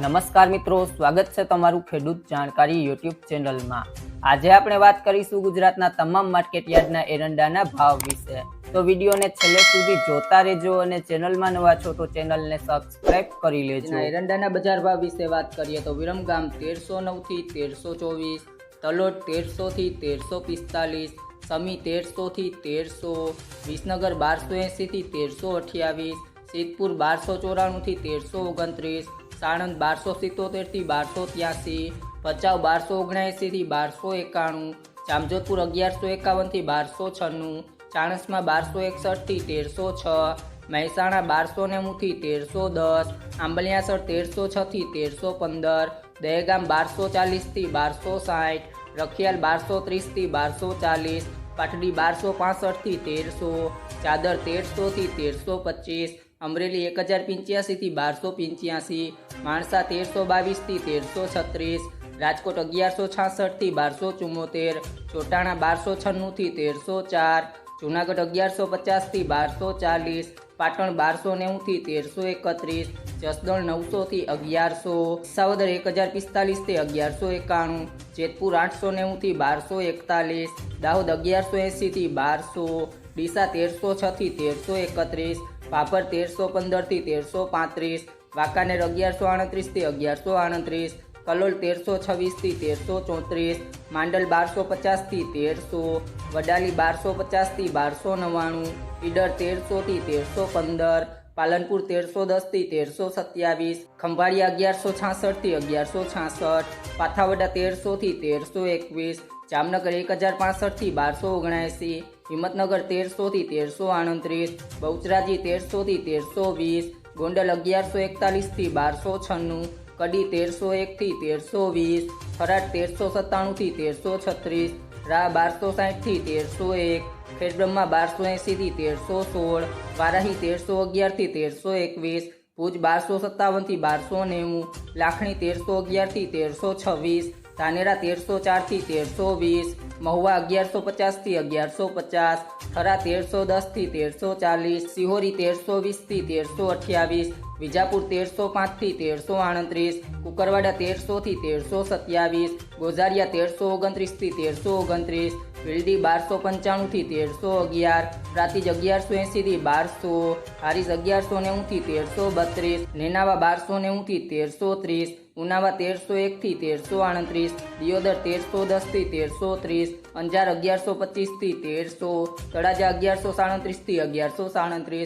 નમસ્કાર મિત્રો, સ્વાગત છે તમારું ખેડૂત જાણકારી યુટ્યુબ ચેનલમાં. આજે આપણે વાત કરીશું ગુજરાતના તમામ માર્કેટ યાર્ડના એરંડાના ભાવ વિશે. તો વિડીયોને છેલ્લે સુધી જોતા રહેજો અને ચેનલમાં નવા છો તો ચેનલને સબસ્ક્રાઇબ કરી લેજો. એરંડાના બજાર ભાવ વિશે વાત કરીએ તો વિરમગામ તેરસો નવથી તેરસો ચોવીસ, તલોદ તેરસોથી તેરસો પિસ્તાલીસ, સમી તેરસોથી તેરસો, વિસનગર બારસો એંસીથી તેરસો અઠ્યાવીસ, સિદ્ધપુર બારસો ચોરાણુંથી તેરસો ઓગણત્રીસ સાણંદ બારસો સિત્તોતેરથી બારસો ત્યાસી, ભચાઉ બારસો ઓગણએંસીથી બારસો એકાણું, જામજોધપુર અગિયારસો એકાવનથી બારસો છન્નું, ચાણસમાં બારસો એકસઠથી તેરસો છ, મહેસાણા બારસો નેવુંથી તેરસો દસ, આંબલિયાસર તેરસો છથી તેરસો પંદર, દહેગામ બારસો ચાલીસથી બારસો સાઠ, રખિયાલ બારસો ત્રીસથી બારસો ચાલીસ, પાટડી બારસો પાસઠથી તેરસો, ચાદર તેરસોથી તેરસો પચીસ અમરેલી એક હજાર પંચ્યાસીથી બારસો પંચ્યાસી, માણસા તેરસો બાવીસથી તેરસો છત્રીસ, રાજકોટ અગિયારસો છાસઠથી બારસો ચુમ્મોતેર, ચોટાણા બારસો છન્નુંથી તેરસો ચાર, જુનાગઢ અગિયારસો પચાસથી બારસો ચાલીસ, પાટણ બારસો નેવુંથી તેરસો એકત્રીસ, જસદણ નવસોથી અગિયારસો, સાવદર એક હજાર પિસ્તાલીસથી અગિયારસો એકાણું, જેતપુર આઠસો નેવુંથી બારસો એકતાલીસ, દાહોદ અગિયારસો એંસીથી બારસો, ડીસા તેરસો છથી તેરસો એકત્રીસ પાપર તેરસો પંદરથી તેરસો પાંત્રીસ, વાંકાનેર અગિયારસો આડત્રીસથી અગિયારસો આડત્રીસ કલોલ તેરસો છવ્વીસથી તેરસો ચોત્રીસ, માંડલ બારસો પચાસથી તેરસો, વડાલી બારસો પચાસથી બારસો નવ્વાણું, ઈડર તેરસોથી તેરસો પંદર પાલનપુર તેરસો દસથી તેરસો સત્યાવીસ ખંભાળિયા અગિયારસો છાસઠથી અગિયારસો છાસઠ, પાથાવડા તેરસોથી તેરસો એકવીસ, જામનગર એક હજાર પાસઠથી બારસો ઓગણએંસી હિંમતનગર તેરસોથી તેરસો આડત્રીસ બહુચરાજી તેરસોથી તેરસો વીસ, ગોંડલ અગિયારસો એકતાલીસથી બારસો છન્નું, કડી તેરસો એકથી તેરસો વીસ, થરાદ તેરસો સત્તાણુંથી તેરસો છત્રીસ રા બારસો સાઠથી તેરસો એક ખેડબ્રહ્મા બારસો એંસીથી તેરસો સોળ, વારાહી તેરસો અગિયારથી તેરસો એકવીસ, ભુજ બારસો સત્તાવનથી બારસો નેવું, લાખણી તેરસો અગિયારથી તેરસો છવ્વીસ, ધાનેરા તેરસો ચારથી તેરસો વીસ, મહુવા અગિયારસો પચાસથી અગિયારસો પચાસ, થરા તેરસો દસથી તેરસો ચાલીસ, સિહોરી તેરસો વીસથી તેરસો અઠ્યાવીસ વિજાપુર તેરસો પાંચથી તેરસો આડત્રીસ કુકરવાડા તેરસોથી તેરસો સત્યાવીસ, ગોઝારિયા તેરસો ઓગણત્રીસથી તેરસો ઓગણત્રીસ, વિલડી બારસો પંચાણુંથી તેરસો અગિયાર, પ્રાતિજ અગિયારસો એંસીથી બારસો હારીસ અગિયારસો નેવુંથી તેરસો બત્રીસ, નેનાવા બારસો નેવુંથી તેરસો ત્રીસ, ઉનાવા તેરસો એકથી તેરસો આડત્રીસ દિયોદર તેરસો દસથી તેરસો ત્રીસ, અંજાર અગિયારસો પચીસથી તેરસો, તળાજા અગિયારસો સાડત્રીસથી અગિયારસો સાડત્રીસ.